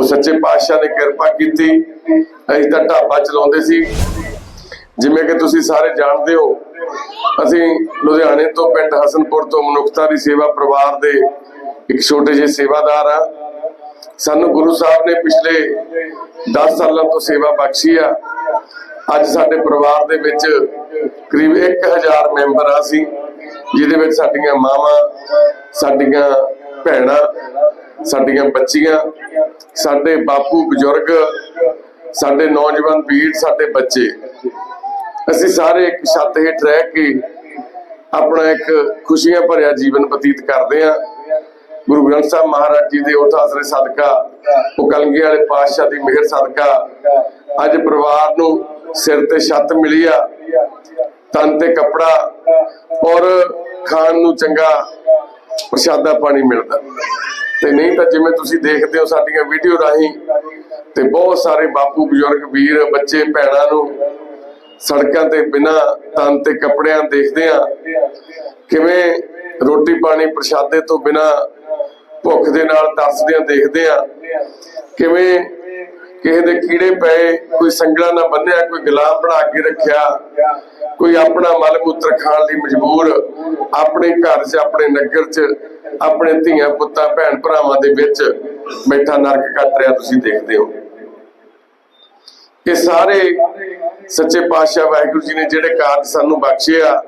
ਉਹ ਸੱਚੇ ਪਾਤਸ਼ਾਹ ਨੇ ਕਿਰਪਾ ਕੀਤੀ। ਅਸੀਂ ਤਾਂ ਢਾਬਾ ਚਲਾਉਂਦੇ ਸੀ। ਜਿਵੇਂ ਕਿ ਤੁਸੀਂ ਸਾਰੇ ਜਾਣਦੇ ਹੋ, ਅਸੀਂ ਲੁਧਿਆਣੇ ਤੋਂ ਪਿੰਡ ਹਸਨਪੁਰ ਤੋਂ ਮਨੁੱਖਤਾ ਦੀ ਸੇਵਾ ਪਰਿਵਾਰ ਦੇ ਇੱਕ ਛੋਟੇ ਜਿਹੇ ਸੇਵਾਦਾਰ ਆ। ਸਾਨੂੰ ਗੁਰੂ ਸਾਹਿਬ ਨੇ ਪਿਛਲੇ 10 ਸਾਲਾਂ ਤੋਂ ਸੇਵਾ ਬਖਸ਼ੀ ਆ। ਅੱਜ ਸਾਡੇ ਪਰਿਵਾਰ ਦੇ ਵਿੱਚ ਕਰੀਬ 1000 ਮੈਂਬਰ ਆ ਸੀ ਜਿਹਦੇ ਵਿੱਚ ਸਾਡੀਆਂ ਮਾਵਾਂ, ਸਾਡੀਆਂ ਭੈਣਾਂ, ਸਾਡੀਆਂ ਬੱਚੀਆਂ ਸਾਡੇ ਬਾਪੂ ਬਜ਼ੁਰਗ, ਸਾਡੇ ਨੌਜਵਾਨ ਵੀਰ, ਸਾਡੇ ਬੱਚੇ। ਅਸੀਂ ਸਾਰੇ ਇੱਕ ਛੱਤ ਹੇਠ ਰਹਿ ਕੇ ਆਪਣਾ ਇੱਕ ਖੁਸ਼ੀਆਂ ਭਰਿਆ ਜੀਵਨ ਬਤੀਤ ਕਰਦੇ ਹਾਂ। ਗੁਰੂ ਗ੍ਰੰਥ ਸਾਹਿਬ ਮਹਾਰਾਜ ਜੀ ਦੇ ਉਠ ਆਸਰੇ ਸਦਕਾ, ਉਹ ਕਲਗੀ ਵਾਲੇ ਪਾਤਸ਼ਾਹ ਦੀ ਮਿਹਰ ਸਦਕਾ, ਅੱਜ ਪਰਿਵਾਰ ਨੂੰ ਸਿਰ ਤੇ ਛੱਤ ਮਿਲੀ ਆ, ਤਨ ਤੇ ਕੱਪੜਾ ਔਰ ਖਾਣ ਨੂੰ ਚੰਗਾ ਪ੍ਰਸ਼ਾਦਾ ਪਾਣੀ ਮਿਲਦਾ। ਤੇ ਨਹੀਂ ਤਾਂ ਜਿਵੇਂ ਤੁਸੀਂ ਦੇਖਦੇ ਹੋ ਸਾਡੀਆਂ ਵੀਡੀਓ ਰਾਹੀਂ ਤੇ ਬਹੁਤ ਸਾਰੇ ਬਾਪੂ, ਬਜ਼ੁਰਗ, ਵੀਰ, ਬੱਚੇ, ਭੈਣਾਂ ਨੂੰ ਸੜਕਾਂ ਤੇ ਬਿਨਾ ਤਨ ਤੇ ਕੱਪੜਿਆਂ ਦੇਖਦੇ ਆ ਕਿਵੇਂ ਰੋਟੀ ਪਾਣੀ ਪ੍ਰਸ਼ਾਦੇ ਤੋਂ ਬਿਨਾ ਭੁੱਖ ਦੇ ਨਾਲ ਤਰਸਦਿਆਂ ਦੇਖਦੇ ਆ ਕਿਵੇਂ ਕਿਸੇ ਦੇ ਕੀੜੇ ਪਏ, ਕੋਈ ਸੰਗਲਾ ਨਾ ਬੰਨਿਆ, ਕੋਈ ਗੁਲਾਮ ਬਣਾ ਕੇ ਰੱਖਿਆ, ਕੋਈ ਆਪਣਾ ਮਲ ਮੂਤਰ ਖਾਣ ਲਈ ਮਜਬੂਰ, ਆਪਣੇ ਘਰ 'ਚ, ਆਪਣੇ ਨਗਰ 'ਚ ਆਪਣੇ ਧੀਆਂ, ਪੁੱਤਾਂ, ਭੈਣ ਭਰਾਵਾਂ ਦੇ ਵਿੱਚ ਬੈਠਾ ਨਰਕ ਕੱਟ ਰਿਹਾ, ਤੁਸੀਂ ਦੇਖਦੇ ਹੋ। ਇਹ ਸਾਰੇ ਸੱਚੇ ਪਾਤਸ਼ਾਹ ਵਾਹਿਗੁਰੂ ਜੀ ਨੇ ਜਿਹੜੇ ਕਾਰਜ ਸਾਨੂੰ ਬਖਸ਼ਿਆ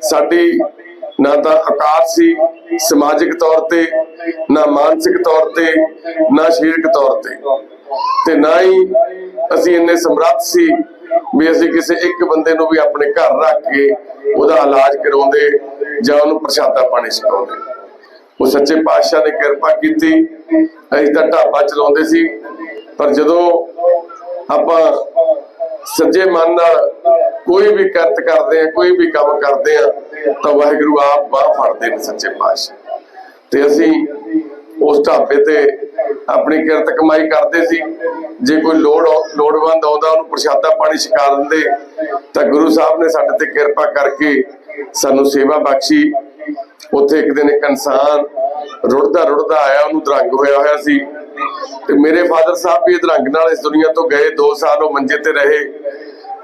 ਸਾਡੀ ਨਾ ਤਾਂ ਆਕਾਰ ਸੀ ਸਮਾਜਿਕ ਤੌਰ ਤੇ, ਨਾ ਮਾਨਸਿਕ ਤੌਰ ਤੇ, ਨਾ ਸਰੀਰਕ ਤੌਰ ਤੇ। ਤੇ ਨਾ ਹੀ ਅਸੀਂ ਇੰਨੇ ਸਮਰੱਥ ਸੀ ਵੀ ਅਸੀਂ ਕਿਸੇ ਇੱਕ ਬੰਦੇ ਨੂੰ ਵੀ ਆਪਣੇ ਘਰ ਰੱਖ ਕੇ ਉਹਦਾ ਇਲਾਜ ਕਰਾਉਂਦੇ ਜਾਂ ਉਹਨੂੰ ਪ੍ਰਸ਼ਾਦਾ ਪਾਣੀ ਛਕਾਉਂਦੇ। ਉਹ ਸੱਚੇ ਪਾਤਸ਼ਾਹ ਨੇ ਕਿਰਪਾ ਕੀਤੀ। ਅਸੀਂ ਤਾਂ ਢਾਬਾ ਚਲਾਉਂਦੇ ਸੀ। ਪਰ ਜਦੋਂ ਆਪਾਂ ਸੱਜੇ ਮਨ ਨਾਲ ਕੋਈ ਵੀ ਕਰਤ ਕਰਦੇ ਆ, ਕੋਈ ਵੀ ਕੰਮ ਕਰਦੇ ਆ, ਤਾਂ ਵਾਹਿਗੁਰੂ ਆਪ ਬਾਹ ਫੜਦੇ ਨੇ ਸੱਚੇ ਪਾਤਸ਼ਾਹ। ਤੇ ਅਸੀਂ ਉਸ ਢਾਬੇ ਤੇ ਆਪਣੀ ਕਿਰਤ ਕਮਾਈ ਕਰਦੇ ਸੀ। ਜੇ ਕੋਈ ਲੋੜ ਲੋੜਵੰਦ ਆਉਂਦਾ, ਉਹਨੂੰ ਪ੍ਰਸ਼ਾਦਾ ਪਾਣੀ ਛਕਾ ਦਿੰਦੇ, ਤਾਂ ਗੁਰੂ ਸਾਹਿਬ ਨੇ ਸਾਡੇ ਤੇ ਕਿਰਪਾ ਕਰਕੇ ਸਾਨੂੰ ਸੇਵਾ ਬਖਸ਼ੀ। ਉੱਥੇ ਇੱਕ ਦਿਨ ਇੱਕ ਇਨਸਾਨ ਰੁੜਦਾ ਰੁੜਦਾ ਆਇਆ, ਉਹਨੂੰ ਦਰੰਗ ਹੋਇਆ ਹੋਇਆ ਸੀ। ਤੇ ਮੇਰੇ ਫਾਦਰ ਸਾਹਿਬ ਵੀ ਦਰੰਗ ਨਾਲ ਇਸ ਦੁਨੀਆ ਤੋਂ ਗਏ 2 ਸਾਲ ਉਹ ਮੰਜੇ ਤੇ ਰਹੇ।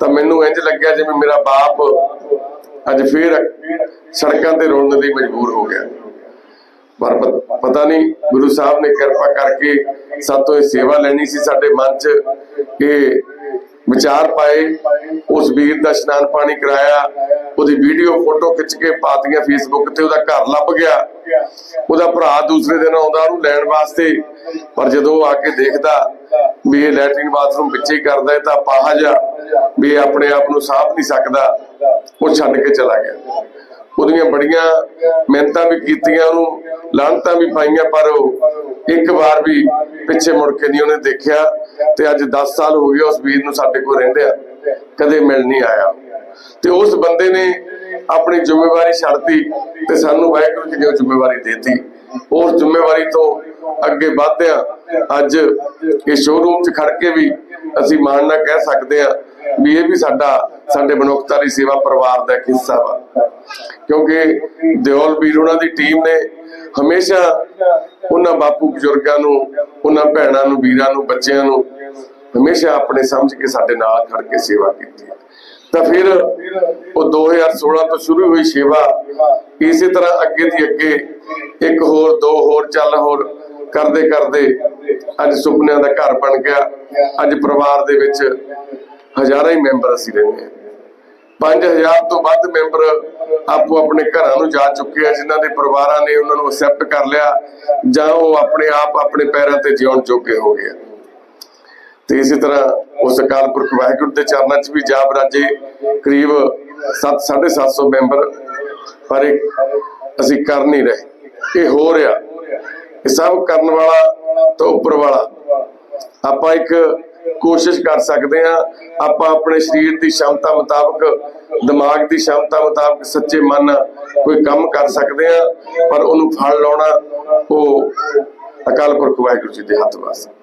ਤਾਂ ਮੈਨੂੰ ਇੰਜ ਲੱਗਿਆ ਜਿਵੇਂ ਮੇਰਾ ਬਾਪ ਅੱਜ ਫੇਰ ਸੜਕਾਂ ਤੇ ਰੋਣ ਲਈ ਮਜਬੂਰ ਹੋ ਗਿਆ। ਪਰ ਪਤਾ ਨਹੀਂ, ਗੁਰੂ ਸਾਹਿਬ ਨੇ ਕਿਰਪਾ ਕਰਕੇ ਸਾਤੋਂ ਇਹ ਸੇਵਾ ਲੈਣੀ ਸੀ ਸਾਡੇ ਮਨ 'ਚ ਇਹ ਵਿਚਾਰ ਪਾਏ, ਉਸ ਵੀਰ ਦਾ ਇਸ਼ਨਾਨ ਪਾਣੀ ਕਰਾਇਆ, ਉਹਦੀ ਵੀਡੀਓ ਫੋਟੋ ਖਿੱਚ ਕੇ ਪਾਤੀਆਂ ਫੇਸਬੁੱਕ ਤੇ, ਉਹਦਾ ਘਰ ਲੱਭ ਗਿਆ। ਉਹਦਾ ਭਰਾ ਦੂਸਰੇ ਦਿਨ ਆਉਂਦਾ, ਉਹਨੂੰ ਲੈਣ ਵਾਸਤੇ। ਪਰ ਜਦੋਂ ਆ ਕੇ ਦੇਖਦਾ ਵੀ ਇਹ ਲੈਟਰਿਨ ਬਾਥਰੂਮ ਵਿੱਚੇ ਕਰਦਾ ਹੈ, ਤਾਂ ਪਾਹਜ ਆ ਵੀ ਆਪਣੇ ਆਪ ਨੂੰ ਸਾਂਭ ਨਹੀਂ ਸਕਦਾ, ਉਹ ਛੱਡ ਕੇ ਚਲਾ ਗਿਆ। ਉਹਦੀਆਂ ਬੜੀਆਂ ਮਿਹਨਤਾਂ ਵੀ ਕੀਤੀਆਂ ਉਹਨੂੰ, ਲਾਹਨਤਾਂ ਵੀ ਪਾਈਆਂ, ਪਰ ਉਹ ਇੱਕ ਵਾਰ ਵੀ ਪਿੱਛੇ ਮੁੜ ਕੇ ਨਹੀਂ ਉਹਨੇ ਦੇਖਿਆ ਤੇ ਅੱਜ 10 ਸਾਲ ਹੋ ਗਏ ਉਸ ਵੀਰ ਨੂੰ ਸਾਡੇ ਕੋਲ ਰਹਿੰਦੇ ਆ, ਕਦੇ ਮਿਲ ਨਹੀਂ ਆਇਆ। ਤੇ ਉਸ ਬੰਦੇ ਨੇ ਆਪਣੀ ਜ਼ਿੰਮੇਵਾਰੀ ਛੱਡਤੀ ਤੇ ਸਾਨੂੰ ਵਾਹਿਗੁਰੂ ਜੀ ਨੇ ਜ਼ਿੰਮੇਵਾਰੀ ਦੇਤੀ। ਉਸ ਜ਼ਿੰਮੇਵਾਰੀ ਤੋਂ ਅੱਗੇ ਵਧਦਿਆਂ ਅੱਜ ਇਹ ਸ਼ੋਰੂਮ 'ਚ ਖੜ ਕੇ ਵੀ ਅਸੀਂ ਮਾਣ ਨਾਲ ਕਹਿ ਸਕਦੇ ਆ ਵੀ ਇਹ ਵੀ ਸਾਡਾ, ਸਾਡੇ ਮਨੁੱਖਤਾ ਦੀ ਸੇਵਾ ਪਰਿਵਾਰ ਦਾ ਇੱਕ ਹਿੱਸਾ ਵਾ। ਕਿਉਂਕਿ ਦਿਓਲ ਵੀਰ ਉਹਨਾਂ ਦੀ ਟੀਮ ਨੇ ਹਮੇਸ਼ਾ ਉਹਨਾਂ ਬਾਪੂ ਬਜ਼ੁਰਗਾਂ ਨੂੰ, ਉਹਨਾਂ ਭੈਣਾਂ ਨੂੰ, ਵੀਰਾਂ ਨੂੰ, ਬੱਚਿਆਂ ਨੂੰ ਹਮੇਸ਼ਾ ਆਪਣੇ ਸਮਝ ਕੇ ਸਾਡੇ ਨਾਲ ਖੜ ਕੇ ਸੇਵਾ ਕੀਤੀ। ਤਾਂ ਫਿਰ ਉਹ 2016 ਤੋਂ ਸ਼ੁਰੂ ਹੋਈ ਸੇਵਾ, ਇਸੇ ਤਰ੍ਹਾਂ ਅੱਗੇ ਦੀ ਅੱਗੇ ਇੱਕ ਹੋਰ, ਦੋ ਹੋਰ, ਚੱਲ ਹੋਰ ਕਰਦੇ ਕਰਦੇ ਅੱਜ ਸੁਪਨਿਆਂ ਦਾ ਘਰ ਬਣ ਗਿਆ। ਅੱਜ ਪਰਿਵਾਰ ਦੇ ਵਿੱਚ ਹਜ਼ਾਰਾਂ ਹੀ ਮੈਂਬਰ ਅਸੀਂ ਰਹਿੰਦੇ ਹਾਂ। 5000 ਤੋਂ ਵੱਧ ਮੈਂਬਰ ਆਪੋ ਆਪਣੇ ਘਰਾਂ ਨੂੰ ਜਾ ਚੁੱਕੇ ਆ, ਜਿਨ੍ਹਾਂ ਦੇ ਪਰਿਵਾਰਾਂ ਨੇ ਉਹਨਾਂ ਨੂੰ ਅਸੈਪਟ ਕਰ ਲਿਆ, ਜਾਂ ਉਹ ਆਪਣੇ ਆਪ ਆਪਣੇ ਪੈਰਾਂ ਤੇ ਜਿਉਣ ਜੋਗੇ ਹੋ ਗਏ ਤੇ ਇਸੇ ਤਰ੍ਹਾਂ ਉਸ ਅਕਾਲ ਪੁਰਖ ਵਾਹਿਗੁਰੂ ਦੇ ਚਰਨਾਂ 'ਚ ਵੀ ਜਾ ਬਰਾਜੇ ਕਰੀਬ 7 750 ਮੈਂਬਰ, ਪਰ ਅਸੀਂ ਕਰ ਨਹੀਂ ਰਹੇ। ਇਹ ਹੋ ਰਿਹਾ। ਇਹ ਸਭ ਕਰਨ ਵਾਲਾ ਤਾਂ ਉੱਪਰ ਵਾਲਾ। ਆਪਾਂ ਇੱਕ ਕੋਸ਼ਿਸ਼ ਕਰ ਸਕਦੇ ਹਾਂ ਆਪਾਂ ਆਪਣੇ ਸਰੀਰ ਦੀ ਸ਼ਮਤਾ ਮੁਤਾਬਕ, ਦਿਮਾਗ ਦੀ ਸ਼ਮਤਾ ਮੁਤਾਬਕ ਸੱਚੇ ਮਨ ਕੋਈ ਕੰਮ ਕਰ ਸਕਦੇ ਹਾਂ, ਪਰ ਉਹਨੂੰ ਫਲ ਲਾਉਣਾ ਉਹ ਅਕਾਲ ਪੁਰਖ ਵਾਹਿਗੁਰੂ ਜੀ ਦੇ ਹੱਥ ਵਾਸਤੇ।